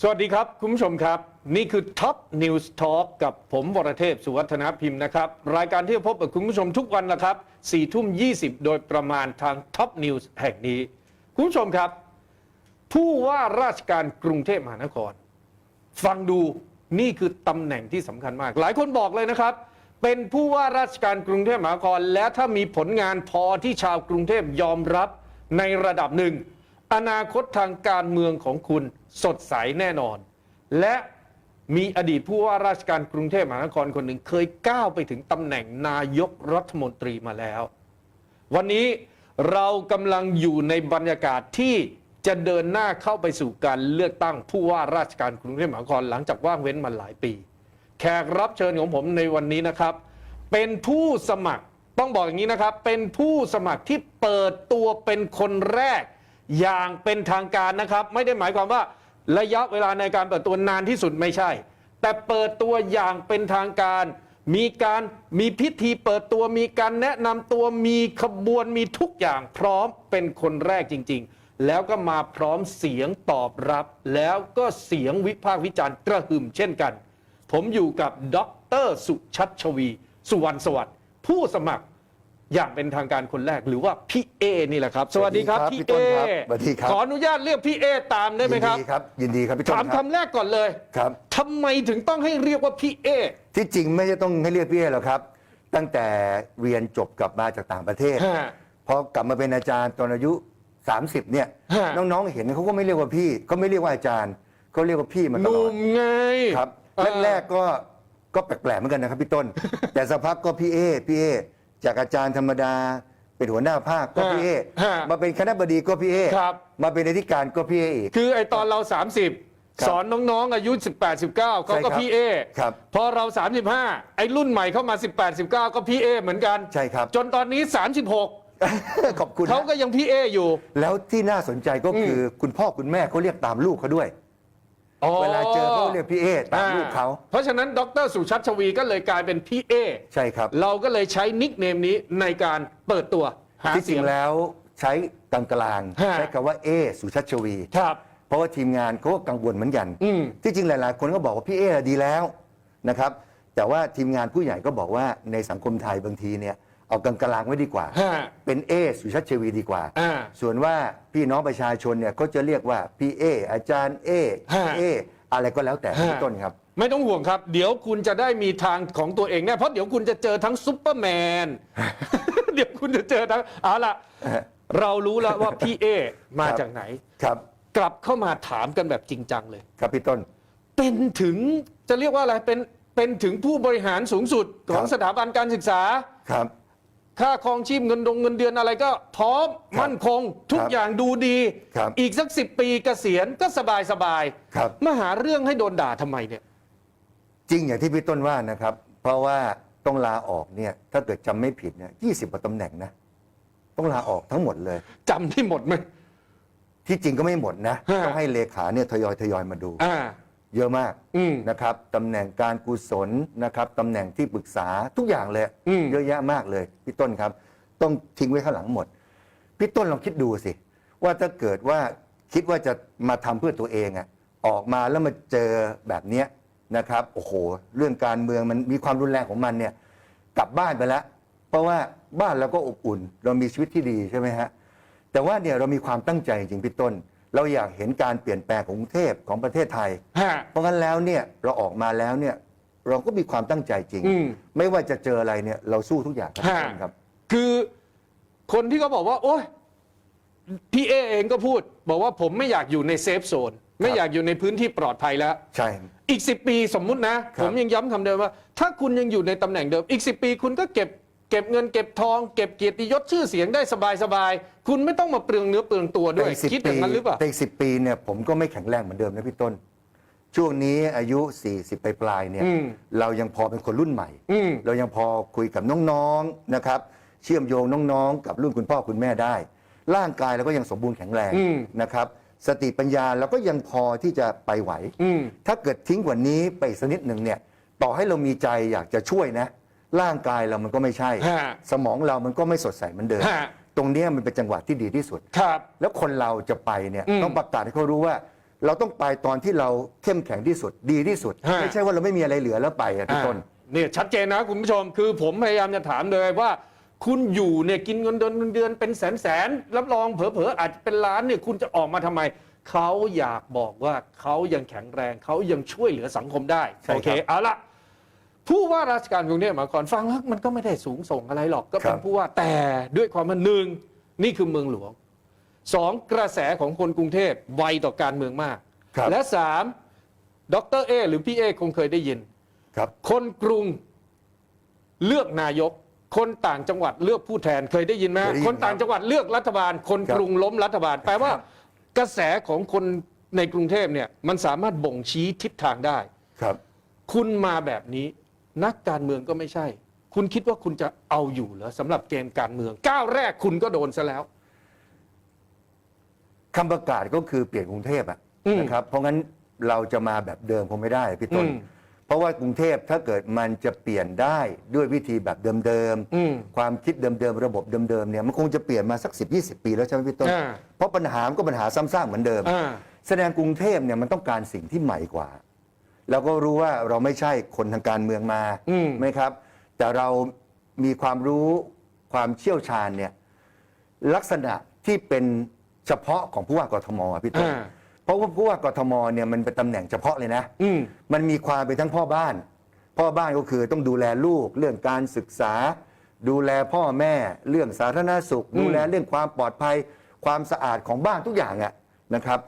สวัสดีครับ คุณผู้ชมครับ นี่คือ Top News Talk กับผมวรเทพสุวัฒนพิมพ์นะครับ รายการที่จะพบกับคุณผู้ชมทุกวันนะครับ4ทุ่ม 20 โดยประมาณทาง Top News แห่งนี้ คุณผู้ชมครับ ผู้ว่าราชการกรุงเทพมหานคร ฟังดูนี่คือตำแหน่งที่สำคัญมาก หลายคนบอกเลยนะครับ เป็นผู้ว่าราชการกรุงเทพมหานคร และถ้ามีผลงานพอที่ชาวกรุงเทพยอมรับในระดับหนึ่ง อนาคตทางการเมืองของคุณสดใสแน่นอน และมีอดีตผู้ว่าราชการกรุงเทพมหานครคนหนึ่งเคยก้าวไปถึงตำแหน่งนายกรัฐมนตรีมาแล้ว วันนี้เรากำลังอยู่ในบรรยากาศที่จะเดินหน้าเข้าไปสู่การเลือกตั้งผู้ว่าราชการกรุงเทพมหานครหลังจากว่างเว้นมาหลายปี แขกรับเชิญของผมในวันนี้นะครับ เป็นผู้สมัครต้องบอกอย่างนี้นะครับ เป็นผู้สมัครที่เปิดตัวเป็นคนแรก อย่างเป็นทางการนะครับ ไม่ได้หมายความว่าระยะเวลาในการเปิดตัวนานที่สุดไม่ใช่ แต่เปิดตัวอย่างเป็นทางการ มีการมีพิธีเปิดตัวมีการแนะนำตัวมีขบวนมีทุกอย่างพร้อมเป็นคนแรกจริง ๆ แล้วก็มาพร้อมเสียงตอบรับ แล้วก็เสียงวิพากษ์วิจารณ์กระหึ่มเช่นกัน ผมอยู่กับดรสุชัชวี สุวรรณสวัสดิ์ผู้สมัคร อย่างเป็นทางการคนแรกหรือว่าพี่เอนี่แหละครับ สวัสดีครับสวัสดีพี่ครับเอพี่ต้นครับสวัสดีครับ ขออนุญาตเรียกพี่เอตามได้ไหมครับยินดีครับ ยินดีครับพี่ต้นถามครับคำแรกก่อนเลยครับทำไมถึงต้องให้เรียกว่าพี่เอที่จริงไม่ใช่ต้องให้เรียกพี่เอหรอกครับ ตั้งแต่เรียนจบกลับมาจากต่างประเทศฮะพอกลับมาเป็นอาจารย์ตอนอายุ 30 เนี่ยฮะน้องๆเห็นเขาก็ไม่เรียกว่าพี่เขาไม่เรียกว่าอาจารย์เขาเรียกว่าพี่มาหตลอนุ่ดมไงครับเออแรกๆก็ก็แปลกๆเหมือนกันนะครับพี่ต้น แต่สักพักก็พี่เอพี่เอ จากอาจารย์ธรรมดา เป็นหัวหน้าภาคก็พี่เอฮะ มาเป็นคณะบดีก็พี่เอครับ มาเป็นอธิการก็พี่เออีก คือไอตอนเราครับ30 สอนน้องๆ อายุ 18 19เขาใช่ครัก็บพี่เอครับ พอเรา 35 ไอ้รุ่นใหม่เข้ามา 18 19 ก็พี่เอเหมือนกัน ใช่ครับ จนตอนนี้ 36 ขอบคุณเขานะก็ยังพี่เออยู่ แล้วที่น่าสนใจก็คืออคุณพ่อคุณแม่เขาเรียกตามลูกเขาด้วย อ๋อ เวลาเจอเขาเรียกพี่เอตามลูกเขาเพราะฉะนั้นดรสุชัชวีก็เลยกลายเป็นพี่เอ ใช่ครับ เราก็เลยใช้นิกเนมนี้ในการเปิดตัวหาที่จเสีริยงง แล้วใช้กลางกลางๆฮะ ใช้คำว่าเอสุชัชวี ครับ เพราะว่าทีมงานเขาก็กังวลเหมือนกัน อืม ที่จริงหลาย ๆ คนก็บอกว่าพี่เอดีแล้วนะครับ แต่ว่าทีมงานผู้ใหญ่ก็บอกว่าในสังคมไทยบางทีเนี่ย เอากลางกลางๆไว้ดีกว่า ฮะเป็นเอสุชัชวีดีกว่า อ่า ส่วนว่าพี่น้องประชาชนเนี่ยก็จะเรียกว่าพี่เออาจารย์เอฮะ เออะไรก็แล้วแต่ฮะพี่ต้นครับ ไม่ต้องห่วงครับ เดี๋ยวคุณจะได้มีทางของตัวเองแน่เพราะเดี๋ยวคุณจะเจอทั้งซุปเปอร์แมน เดี๋ยวคุณจะเจอทั้งเอาล่ะฮะเรารู้แล้วว่าพี่เอมาครับจากไหน ครับกลับเข้ามาถามกันแบบจริงจังเลย ครับพี่ต้น เป็นถึงจะเรียกว่าอะไรเป็นเป็นถึงผู้บริหารสูงสุดของครับ สถาบันการศึกษา ครับ ค่าครองชีพเงินดงเงินเดือนอะไรก็พร้อมครับมั่นคงทุกครับอย่างดูดี ครับ อีกสักสิปีเกษียณก็สบายสบายครับ มาหาเรื่องให้โดนด่าทำไมเนี่ย จริงอย่างที่พี่ต้นว่านะครับ เพราะว่าต้องลาออกเนี่ย ถ้าเกิดจำไม่ผิดเนี่ยยี่สิบกว่าตำแหน่งนะ ต้องลาออกทั้งหมดเลย จำที่หมดไหม ที่จริงก็ไม่หมดนะ ฮะ ต้องให้เลขาเนี่ยทยอยทยอยมาดู อ่า เยอะมากอืม นะครับตำแหน่งการกุศลนะครับตำแหน่งที่ปรึกษาทุกอย่างเลยอืม เยอะแยะมากเลยพี่ต้นครับ ต้องทิ้งไว้ข้างหลังหมด พี่ต้นลองคิดดูสิ ว่าถ้าเกิดว่าคิดว่าจะมาทำเพื่อตัวเองอะออกมาแล้วมาเจอแบบเนี้ยนะครับโอ้โห เรื่องการเมืองมันมีความรุนแรงของมันเนี่ย กลับบ้านไปแล้ว เพราะว่าบ้านเราก็อบอุ่น เรามีชีวิตที่ดีใช่ไหมฮะ แต่ว่าเนี่ยเรามีความตั้งใจจริงพี่ต้น เราอยากเห็นการเปลี่ยนแปลงของกรุงเทพของประเทศไทย ฮะ เพราะงั้นแล้วเนี่ยเราออกมาแล้วเนี่ยเราก็มีความตั้งใจจริง อืม ไม่ว่าจะเจออะไรเนี่ยเราสู้ทุกอย่างครับฮะพี่ต้นครับ คือคนที่เขาบอกว่า โอ้ยพี่เอเองก็พูด บอกว่าผมไม่อยากอยู่ในเซฟโซน ไม่อยากอยู่ในพื้นที่ปลอดภัยแล้ว ใช่ อีก 10 ปีสมมุตินะ ครับ ผมยังย้ำคำเดิมว่า ถ้าคุณยังอยู่ในตำแหน่งเดิม อีก 10 ปีคุณก็เก็บเก็บเงินเก็บทองเก็บเกียรติยศชื่อเสียงได้สบายๆ คุณไม่ต้องมาเปลืองเนื้อเปลืองตัวด้วยแต่กคิดอย่างนั้นหรือเปล่าแต่อีกสิปีเนี่ยผมก็ไม่แข็งแรงเหมือนเดิมนะพี่ต้น ช่วงนี้อายุ 40 ไปปลายๆเนี่ยอืมเรายังพอเป็นคนรุ่นใหม่อืมเรายังพอคุยกับน้องๆนะครับ เชื่อมโยงน้องๆ กับรุ่นคุณพ่อคุณแม่ได้ ร่างกายเราก็ยังสมบูรณ์แข็งแรงอืมนะครับสติปัญญาเราก็ยังพอที่จะไปไหวอืมถ้าเกิดทิ้งกว่านี้ไปอีกสักนิดหนึ่งเนี่ยต่อให้เรามีใจอยากจะช่วยนะ ร่างกายเรามันก็ไม่ใช่ ฮะสมองเรามันก็ไม่สดใสเหมือนเดิมฮะตรงเนี้ยมันเป็นจังหวะที่ดีที่สุด ครับแล้วคนเราจะไปเนี่ยอืมต้องประกาศให้เขารู้ว่า เราต้องไปตอนที่เราเข้มแข็งที่สุดดีที่สุด ฮะ ไม่ใช่ว่าเราไม่มีอะไรเหลือแล้วไปอะพี่ต้นอ่าเนี่ยชัดเจนนะคุณผู้ชมคือผมพยายามจะถามเลยว่า คุณอยู่เนี่ยกินเงินเดือนเงินเดือนเป็นแสนแสนๆรับรองเผลอๆอาจจะเป็นล้านเนี่ยคุณจะออกมาทำไม เขาอยากบอกว่าเขายังแข็งแรงเขายังช่วยเหลือสังคมได้ใช่ครับ โอเคเอาละ ผู้ว่าราชการกรุงเทพมหานครฟังแล้วมันก็ไม่ได้สูงส่งอะไรหรอกก็เป็นผู้ว่าแต่ด้วยความว่าหนึ่งนี่คือเมืองหลวงสองกระแสของคนกรุงเทพไวต่อการเมืองมาก ครับและสามดรเอหรือพี่เอคงเคยได้ยิน ครับ คนกรุงเลือกนายก คนต่างจังหวัดเลือกผู้แทนเคยได้ยินไหมเคยได้ยินคนต่างจังหวัดเลือกรัฐบาล คนครับกรุงล้มรัฐบาล แปลว่าครับกระแสของคนในกรุงเทพเนี่ยมันสามารถบ่งชี้ทิศทางได้ ครับ คุณมาแบบนี้ นักการเมืองก็ไม่ใช่ คุณคิดว่าคุณจะเอาอยู่เหรอสำหรับเกมการเมืองก้าวแรกคุณก็โดนซะแล้ว คำประกาศก็คือเปลี่ยนกรุงเทพอะอืมนะครับ เพราะงั้นเราจะมาแบบเดิมคงไม่ได้พี่ต้น อืมเพราะว่ากรุงเทพถ้าเกิดมันจะเปลี่ยนได้ด้วยวิธีแบบเดิมอืมความคิดเดิมๆระบบเดิมๆเนี่ยมันคงจะเปลี่ยนมาสัก 10 20 ปีแล้วใช่ไหมพี่ต้น อ่า เพราะปัญหามันก็ปัญหาซ้ำซากเหมือนเดิม อ่า แสดงกรุงเทพเนี่ยมันต้องการสิ่งที่ใหม่กว่า เราก็รู้ว่าเราไม่ใช่คนทางการเมืองมาอืมไหมครับ แต่เรามีความรู้ความเชี่ยวชาญเนี่ยลักษณะที่เป็นเฉพาะของผู้ว่ากทมอะพี่ต้นอ่าเพราะว่าผู้ว่ากทมเนี่ยมันเป็นตำแหน่งเฉพาะเลยนะอืมมันมีความเป็นทั้งพ่อบ้าน พ่อบ้านก็คือต้องดูแลลูก เรื่องการศึกษา ดูแลพ่อแม่ เรื่องสาธารณสุขอืมดูแลเรื่องความปลอดภัย ความสะอาดของบ้านทุกอย่างอะนะครับ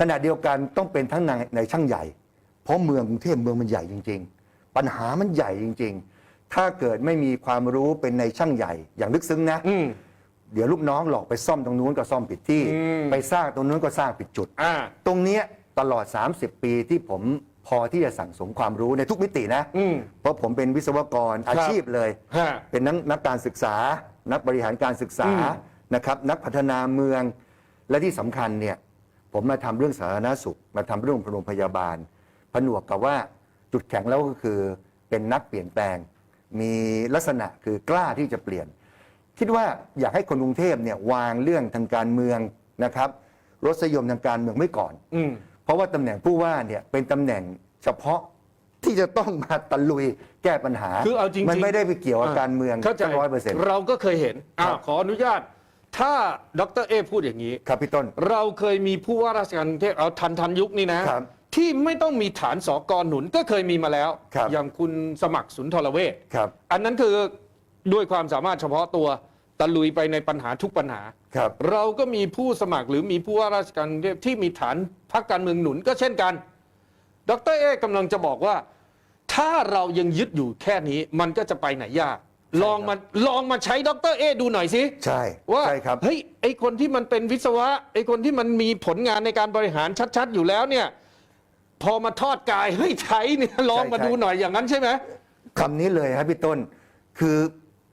ขณะเดียวกันต้องเป็นทั้งในในช่างใหญ่ เพราะเมืองกรุงเทพเมืองมันใหญ่จริง ๆ ปัญหามันใหญ่จริง ๆ ถ้าเกิดไม่มีความรู้เป็นในช่างใหญ่ อย่างลึกซึ้งนะ อืม เดี๋ยวลูกน้องหลอกไปซ่อมตรงนู้นก็ซ่อมผิดที่ อืม ไปสร้างตรงนู้นก็สร้างผิดจุด อ่า ตรงเนี้ยตลอด 30 ปีที่ผมพอที่จะสั่งสมความรู้ในทุกมิตินะ อืมเพราะผมเป็นวิศวกรอาชีพเลย ฮะเป็นนักนักการศึกษา นักบริหารการศึกษาอืม นะครับ นักพัฒนาเมือง และที่สำคัญเนี่ยผมมาทำเรื่องสาธารณสุข มาทำเรื่องโรงพยาบาล ผนวกกับว่าจุดแข็งแล้วก็คือเป็นนักเปลี่ยนแปลง มีลักษณะคือกล้าที่จะเปลี่ยน คิดว่าอยากให้คนกรุงเทพเนี่ยวางเรื่องทางการเมืองนะครับรสนิยมทางการเมืองไว้ก่อนอืมเพราะว่าตำแหน่งผู้ว่าเนี่ยเป็นตำแหน่งเฉพาะที่จะต้องมาตะลุยแก้ปัญหาคือเอาจริงๆมันไม่ได้ไปเกี่ยวกับการเมืองเข้าใจร้อยเปอร์เซ็นต์เราก็เคยเห็นอ่าครับขออนุญาต ถ้าดรเอพูดอย่างนี้ครับพี่ต้นเราเคยมีผู้ว่าราชการกรุงเทพเอาทันทันยุคนี้นะครับ ที่ไม่ต้องมีฐานสอกรหนุนก็เคยมีมาแล้ว ครับอย่างคุณสมัครสุนทรเวชครับ อันนั้นคือด้วยความสามารถเฉพาะตัวตะลุยไปในปัญหาทุกปัญหา ครับ เราก็มีผู้สมัครหรือมีผู้ว่าราชการกรุงเทพที่มีฐานพรรคการเมืองหนุนก็เช่นกัน ดรเอกำลังจะบอกว่า ถ้าเรายังยึดอยู่แค่นี้มันก็จะไปไหนยาก ลองมาลองมาใช้ดรเอดูหน่อยสิ ใช่ว่าใช่ครับ เฮ้ยไอคนที่มันเป็นวิศวะไอคนที่มันมีผลงานในการบริหารชัด ๆ อยู่แล้วเนี่ย พอมาทอดกายเฮ้ยใช้เนี่ยลองมาใช่ดูหน่อยอย่างนั้นใช่ไหมคำนี้เลยครับพี่ต้นคือ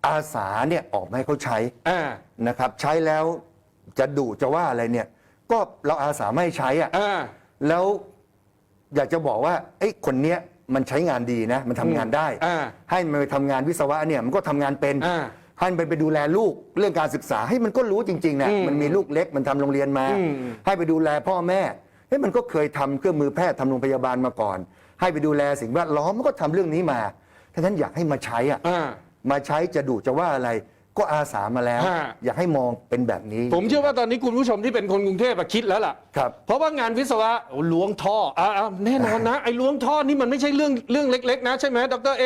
อาสาเนี่ยออกมาให้เขาใช้อ่านะครับ ใช้แล้วจะดุจะว่าอะไรเนี่ย ก็เราอาสาไม่ให้ใช้อะอ่า แล้วอยากจะบอกว่าไอ้ยคนเนี้ยมันใช้งานดีนะ มันทำงานได้ อ่าให้มันไปทำงานวิศวะเนี่ยมันก็ทำงานเป็นอ่าให้มันไปดูแลลูกเรื่องการศึกษาให้มันก็รู้จริงๆนะอืมมันมีลูกเล็กมันทำโรงเรียนมา อืม ให้ไปดูแลพ่อแม่ เฮ้ยมันก็เคยทำเครื่องมือแพทย์ทำโรงพยาบาลมาก่อน ให้ไปดูแลสิ่งแวดล้อมมันก็ทำเรื่องนี้มาถ้าฉะนั้นอยากให้มาใช้อะอ่ามาใช้จะดุจะว่าอะไรก็อาสามาแล้วฮะอยากให้มองเป็นแบบนี้ ผมเชื่อว่าตอนนี้คุณผู้ชมที่เป็นคนกรุงเทพอะคิดแล้วล่ะครับเพราะว่างานวิศวะโอ้ล้วงท่ออ่าอ่าแน่นอนนะไอ้ล้วงท่อนี่มันไม่ใช่เรื่องเรื่องเล็ก ๆ นะใช่ไหมดรเอ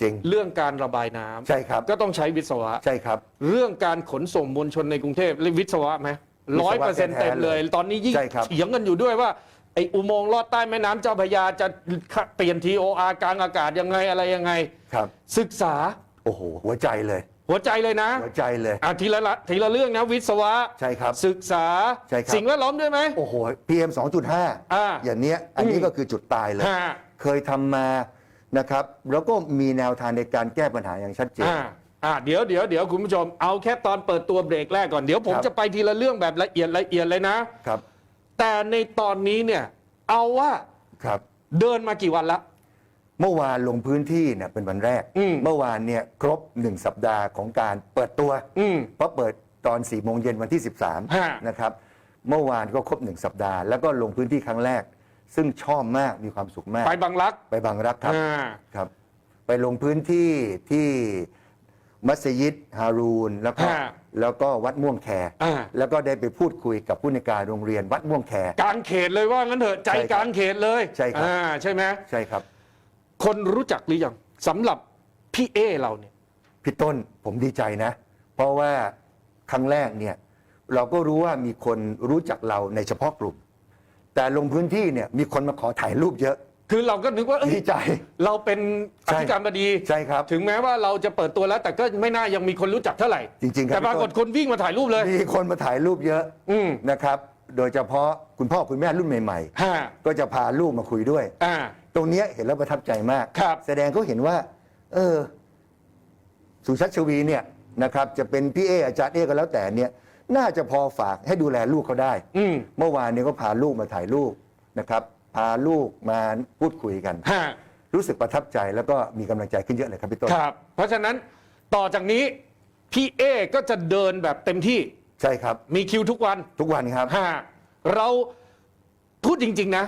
จริงเรื่องการระบายน้ำใช่ครับก็ต้องใช้วิศวะใช่ครับ เรื่องการขนส่งมวลชนในกรุงเทพเรียกวิศวะไหม ร้อยเปอร์เซ็นต์แท้ๆเต็มเลย ตอนนี้ยิ่งใช่ครับเถียงกันอยู่ด้วยว่าไอ้อุโมงค์ลอดใต้แม่น้ำเจ้าพระยาจะเปลี่ยน TOR กลางอากาศยังไงอะไรยังไงครับ ศึกษา โอ้โห หัวใจเลย หัวใจเลยนะ หัวใจเลยอะทีละละทีละเรื่องนะวิศวะใช่ครับ ศึกษาใช่ครับ สิ่งแวดล้อมด้วยไหม โอ้โห PM 2.5อ่าอย่างเนี้ยอันนี้อืมก็คือจุดตายเลย ฮะเคยทำมานะครับ แล้วก็มีแนวทางในการแก้ปัญหาอย่างชัดเจน อ่า อ่าเดี๋ยวเดี๋ยวเดี๋ยวคุณผู้ชมเอาแค่ตอนเปิดตัวเบรกแรกก่อนเดี๋ยวผมครับ จะไปทีละเรื่องแบบละเอียดละเอียดเลยนะ ครับแต่ในตอนนี้เนี่ย เอาว่าครับ เดินมากี่วันละ เมื่อวานลงพื้นที่เนี่ยเป็นวันแรก อืม เมื่อวานเนี่ยครบหนึ่งสัปดาห์ของการเปิดตัว อืม เพราะเปิดตอน4ี่โมงเย็นวันที่ ฮะ 13 นะครับ เมื่อวานก็ครบหนึ่งสัปดาห์ แล้วก็ลงพื้นที่ครั้งแรก ซึ่งชอบมากมีความสุขมาก ไปบางรักไปบางรักครับอ่า ครับ ไปลงพื้นที่ที่ มัสยิดฮารูนแล้วก็ฮะแล้วก็วัดม่วงแคอ่า แล้วก็ได้ไปพูดคุยกับผู้ในวยการโรงเรียนวัดม่วงแคกลางเขตเลยว่างั้นเถอะใจใช่ครับกลางเขตเลยใช่ครับ อ่าใช่ไหมใช่ครับ คนรู้จักหรือยังสำหรับพี่เอเราเนี่ย พี่ต้นผมดีใจนะ เพราะว่าครั้งแรกเนี่ยเราก็รู้ว่ามีคนรู้จักเราในเฉพาะกลุ่ม แต่ลงพื้นที่เนี่ยมีคนมาขอถ่ายรูปเยอะ คือเราก็นึกว่าเอ้ยดีใจ เราเป็นอใช่ธิการบดี ใช่ครับ ถึงแม้ว่าเราจะเปิดตัวแล้ว แต่ก็ไม่น่ายังมีคนรู้จักเท่าไหร่จริงๆครับแต่ปรากฏพี่ต้นคนวิ่งมาถ่ายรูปเลย มีคนมาถ่ายรูปเยอะอืมนะครับ โดยเฉพาะคุณพ่อคุณแม่รุ่นใหม่ฮะๆก็จะพาลูกมาคุยด้วย อ่า ตรงเนี้ยเห็นแล้วประทับใจมาก ครับ แสดงเขาเห็นว่า เออ สุชัชวีเนี่ยนะครับ จะเป็นพี่เออาจารย์เอก็แล้วแต่เนี่ย น่าจะพอฝากให้ดูแลลูกเขาได้ อืม เมื่อวานเนี่ยก็พาลูกมาถ่ายรูปนะครับ พาลูกมาพูดคุยกัน ฮะรู้สึกประทับใจแล้วก็มีกำลังใจขึ้นเยอะเลยครับพี่ต้นครับ เพราะฉะนั้นต่อจากนี้พี่เอก็จะเดินแบบเต็มที่ใช่ครับ มีคิวทุกวันทุกวันครับ ฮะเราพูดจริง ๆ นะ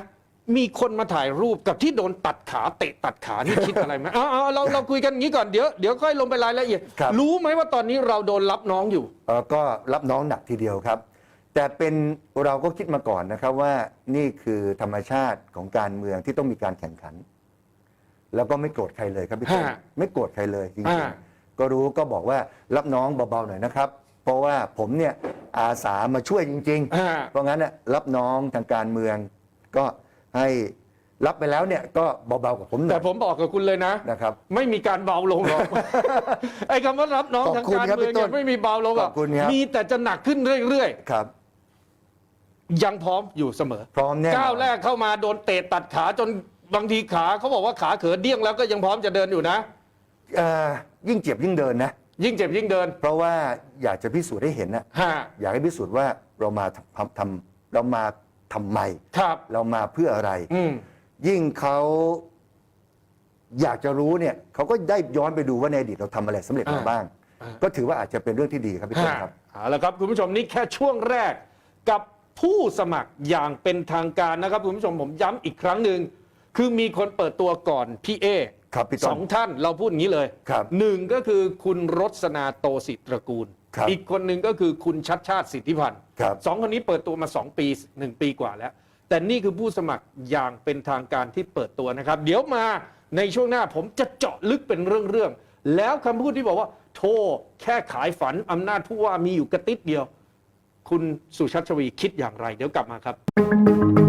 มีคนมาถ่ายรูปกับที่โดนตัดขาเตะตัดขานี่คิดอะไรไหมเอาเอาเราเราคุยกันงี้ก่อนเดี๋ยวเดี๋ยวค่อยลงไปรายละเอียดครับ รู้ไหมว่าตอนนี้เราโดนรับน้องอยู่ เอ่อก็รับน้องหนักทีเดียวครับ แต่เป็นเราก็คิดมาก่อนนะครับว่านี่คือธรรมชาติของการเมืองที่ต้องมีการแข่งขัน แล้วก็ไม่โกรธใครเลยครับพี่ต้นฮะไม่โกรธใครเลยจริงอ่าๆก็รู้ก็บอกว่ารับน้องเบาๆหน่อยนะครับ เพราะว่าผมเนี่ยอาสามาช่วยจริง ๆ อ่า เพราะงั้นน่ะรับน้องทางการเมือง ก็ให้รับไปแล้วเนี่ยก็เบาๆกับผมหน่แต่อยผมบอกกับคุณเลยนะ นะครับ ไม่มีการเบาลงหรอก ไอ้คำว่ารับน้องขอบทางคุณการครับเมืองพี่ต้เนี่ยนไม่มีเบาลงหรอกขอบคุณครับ มีแต่จะหนักขึ้นเรื่อยครับๆ ยังพร้อมอยู่เสมอพร้อมแน่นอนก้าวแรกเข้ามาโดนเตะตัดขาจนบางทีขาเขาบอกว่าขาเขินเดี้ยงแล้วก็ยังพร้อมจะเดินอยู่นะ เอ่อยิ่งเจ็บยิ่งเดินนะ ยิ่งเจ็บยิ่งเดินเพราะว่าอยากจะพิสูจน์ให้เห็นนะฮะอยากให้พิสูจน์ว่าเรามาทำทำเรามาทำไม ครับ เรามาเพื่ออะไร อืม ยิ่งเขาอยากจะรู้เนี่ยเขาก็ได้ย้อนไปดูว่าในอดีตเราทำอะไรสำเร็จมาอ่าบ้าง อ่า ก็ถือว่าอาจจะเป็นเรื่องที่ดีครับพี่ต้นครับ เอาละครับ คุณผู้ชมนี่แค่ช่วงแรกกับ ผู้สมัครอย่างเป็นทางการนะครับคุณผู้ชมผมย้ำอีกครั้งหนึ่งคือมีคนเปิดตัวก่อนพี่เอครับพี่ต้น สองท่านเราพูดอย่างนี้เลยครับหนึ่งก็คือคุณรสนาโตสิตระกูล ครับอีกคนหนึ่งก็คือคุณชัดชาติสิทธิพันธ์ครับ สองคนนี้เปิดตัวมาสองปีหนึ่งปีกว่าแล้ว แต่นี่คือผู้สมัครอย่างเป็นทางการที่เปิดตัวนะครับ เดี๋ยวมาในช่วงหน้าผมจะเจาะลึกเป็นเรื่องๆแล้วคำพูดที่บอกว่า โทรแค่ขายฝันอำนาจผู้ว่ามีอยู่กระติดเดียว คุณสุชัชวีคิดอย่างไร เดี๋ยวกลับมาครับ